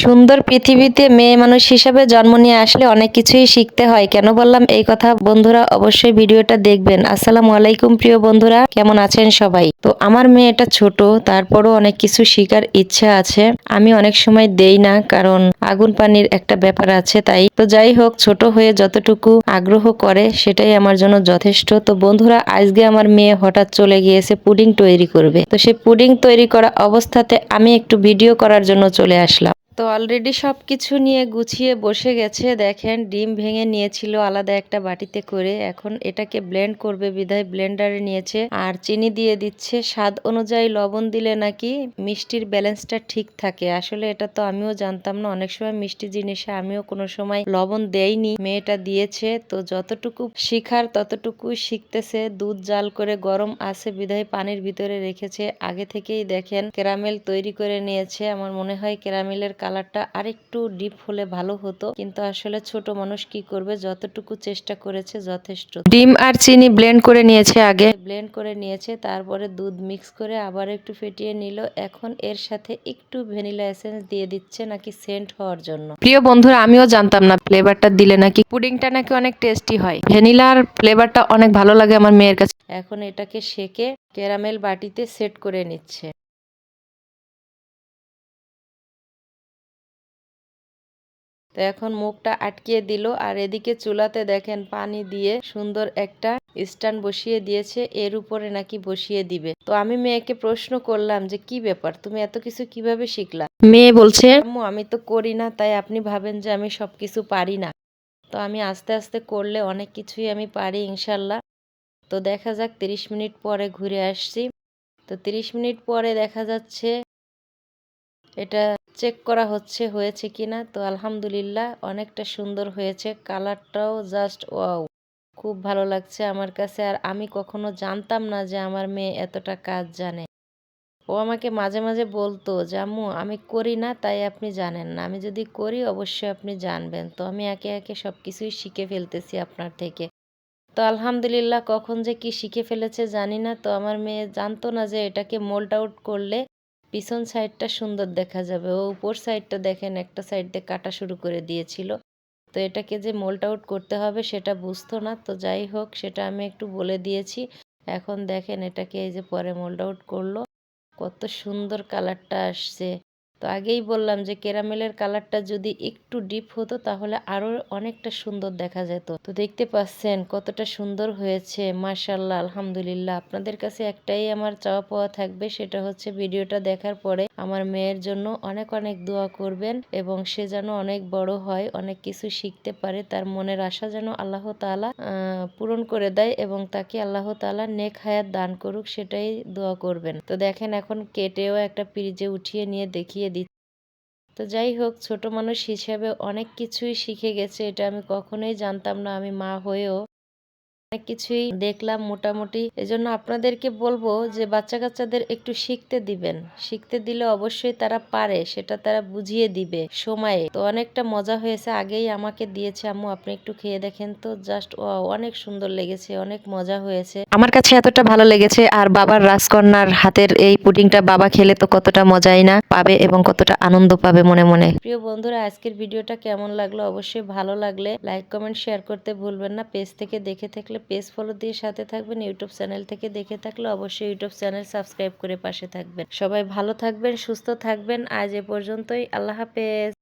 সুন্দর পৃথিবীতে মেয়ে মানুষ হিসাবে জন্ম নিয়ে আসলে অনেক কিছুই শিখতে হয়। কেন বললাম? এই কথা বন্ধুরা অবশ্যই ভিডিওটা দেখবেন। আসসালামু আলাইকুম প্রিয় বন্ধুরা, কেমন আছেন সবাই? তো আমার মেয়েটা ছোট, তারপরও অনেক কিছু শিখার ইচ্ছা আছে। আমি অনেক সময় দেই না, কারণ আগুন পানির একটা ব্যাপার আছে তাই। তো যাই হোক, ছোট হয়ে যতটুকু আগ্রহ করে, সেটাই আমার জন্য যথেষ্ট। তো বন্ধুরা, আজকে আমার মেয়ে হঠাৎ চলে গিয়েছে পুডিং তৈরি করবে। তো সেই পুডিং তৈরি করা অবস্থাতে আমি একটু ভিডিও করার জন্য চলে আসলাম। তো অলরেডি সব কিছু নিয়ে গুছিয়ে বসে গেছে। দেখেন, ডিম ভেঙে নিয়েছিল আলাদা একটা বাটিতে করে। এখন এটাকে ব্লেন্ড করবে বিধায় ব্লেন্ডারে নিয়েছে। আর চিনি দিয়ে দিচ্ছে। স্বাদ অনুযায়ী লবণ দিলে নাকি মিষ্টির ব্যালেন্সটা ঠিক থাকে। আসলে এটা তো আমিও জানতাম না। অনেক সময় মিষ্টি জিনিসে আমিও কোনো সময় লবণ দেইনি। মেয়েটা দিয়েছে। তো যতটুকু শিখার ততটুকুই শিখতেছে। দুধ জাল করে গরম আছে বিধায় পানির ভিতরে রেখেছে। আগে থেকেই দেখেন ক্যারামেল তৈরি করে নিয়েছে। আমার মনে হয় ক্যারামেলের কালারটা আরেকটু ডিপ হলে ভালো হতো। কিন্তু আসলে ছোট মানুষ কি করবে? যতটুকু চেষ্টা করেছে যথেষ্ট। ডিম আর চিনি ব্লেন্ড করে নিয়েছে আগে। ব্লেন্ড করে নিয়েছে তারপরে দুধ মিক্স করে আবার একটু ফেটিয়ে নিল। এখন এর সাথে একটু ভ্যানিলা এসেন্স দিয়ে দিচ্ছে নাকি সেন্ট হওয়ার জন্য। প্রিয় বন্ধুরা আমিও জানতাম না ফ্লেভারটা দিলে নাকি পুডিংটা নাকি অনেক টেস্টি হয়। ভ্যানিলার ফ্লেভারটা অনেক ভালো লাগে আমার মেয়ের কাছে। এখন এটাকে সেকে ক্যারামেল বাটিতে সেট করে নিচ্ছে। তো এখন মুখটা আটকিয়ে দিল আর এদিকে চুলাতে দেখেন পানি দিয়ে সুন্দর একটা স্ট্যান্ড বসিয়ে দিয়েছে এর উপরে নাকি বসিয়ে দিবে। তো আমি মেয়েকে প্রশ্ন করলাম যে কি ব্যাপার? তুমি এত কিছু কীভাবে শিখলা? মেয়ে বলছে আমি তো করি না তাই আপনি ভাবেন যে আমি সবকিছু পারি না। তো আমি আস্তে আস্তে করলে অনেক কিছুই আমি পারি ইনশাল্লাহ। তো দেখা যাক তিরিশ মিনিট পরে ঘুরে আসছি। তো তিরিশ মিনিট পরে দেখা যাচ্ছে এটা চেক করা হচ্ছে, হয়েছে কিনা? তো আলহামদুলিল্লাহ অনেকটা সুন্দর হয়েছে। কালারটাও জাস্ট ওয়াও খুব ভালো লাগছে আমার কাছে। আর আমি কখনো জানতাম না যে আমার মেয়ে এতটা কাজ জানে। ও আমাকে মাঝে মাঝে বলতো আম্মু আমি করি না, তাই আপনি জানেন না। আমি যদি করি, অবশ্যই আপনি জানবেন। তো আমি একে একে সব কিছুই শিখে ফেলতেছি আপনার থেকে। তো আলহামদুলিল্লাহ কখন যে কি শিখে ফেলেছে জানি না। তো আমার মেয়ে জানতো না যে এটাকে মোল্ড আউট করলে পিছন সাইডটা সুন্দর দেখা যাবে। ও উপর সাইডটা দেখেন, একটা সাইড দিয়ে কাটা শুরু করে দিয়েছিল। তো এটাকে যে মোল্ট আউট করতে হবে সেটা বুঝতো না। তো যাই হোক, সেটা আমি একটু বলে দিয়েছি। এখন দেখেন এটাকে এই যে পরে মোল্ড আউট করল। কত সুন্দর কালারটা আসছে। তো আগেই বললাম যে ক্যারামেলের কালারটা যদি একটু ডিপ হতো তাহলে আরও অনেকটা সুন্দর দেখা যেত। তো দেখতে পাচ্ছেন কতটা সুন্দর হয়েছে মার্শাল্লাহ আলহামদুলিল্লাহ। আপনাদের কাছে একটাই আমার চাওয়া পাওয়া থাকবে, সেটা হচ্ছে ভিডিওটা দেখার পরে আমার মেয়ের জন্য অনেক অনেক দোয়া করবেন এবং সে যেন অনেক বড় হয়, অনেক কিছু শিখতে পারে। তার মনের আশা যেন আল্লাহ তালা পূরণ করে দেয় এবং তাকে আল্লাহ তালা নেক হায়াত দান করুক, সেটাই দোয়া করবেন। তো দেখেন এখন কেটেও একটা পিরিজে উঠিয়ে নিয়ে দেখিয়ে দিচ্ছে। তো যাই হোক, ছোট মানুষ হিসেবে অনেক কিছুই শিখে গেছে, এটা আমি কখনোই জানতাম না। আমি মা হয়েও অনেক কিছুই দেখলাম মোটামুটি। এজন্য আপনাদেরকে বলব যে বাচ্চা কাচ্চাদের একটু শিখতে দিবেন। শিখতে দিলে অবশ্যই তারা পারে, সেটা তারা বুঝিয়ে দিবে সময়ে। তো অনেকটা মজা হয়েছে, আগেই আমাকে দিয়েছে, আম্মু আপনি একটু খেয়ে দেখেন তো। জাস্ট ও অনেক সুন্দর লেগেছে, অনেক মজা হয়েছে। আমার কাছে এতটা ভালো লেগেছে, আর বাবার রাজকন্যার হাতের এই পুডিংটা বাবা খেলে তো কতটা মজাই না, পাবে এবং কতটা আনন্দ পাবে মনে মনে। প্রিয় বন্ধুরা, আজকের ভিডিওটা কেমন লাগল? অবশ্যই ভালো লাগলে লাইক, কমেন্ট, শেয়ার করতে ভুলবেন না। পেজ থেকে দেখে থাকলে পেজ ফলো দিয়ে সাথে থাকবেন ইউটিউব চ্যানেল থেকে দেখে থাকলে অবশ্যই ইউটিউব চ্যানেল সাবস্ক্রাইব করে পাশে থাকবেন। সবাই ভালো থাকবেন, সুস্থ থাকবেন। আজ এ পর্যন্তই। আল্লাহ হাফেজ।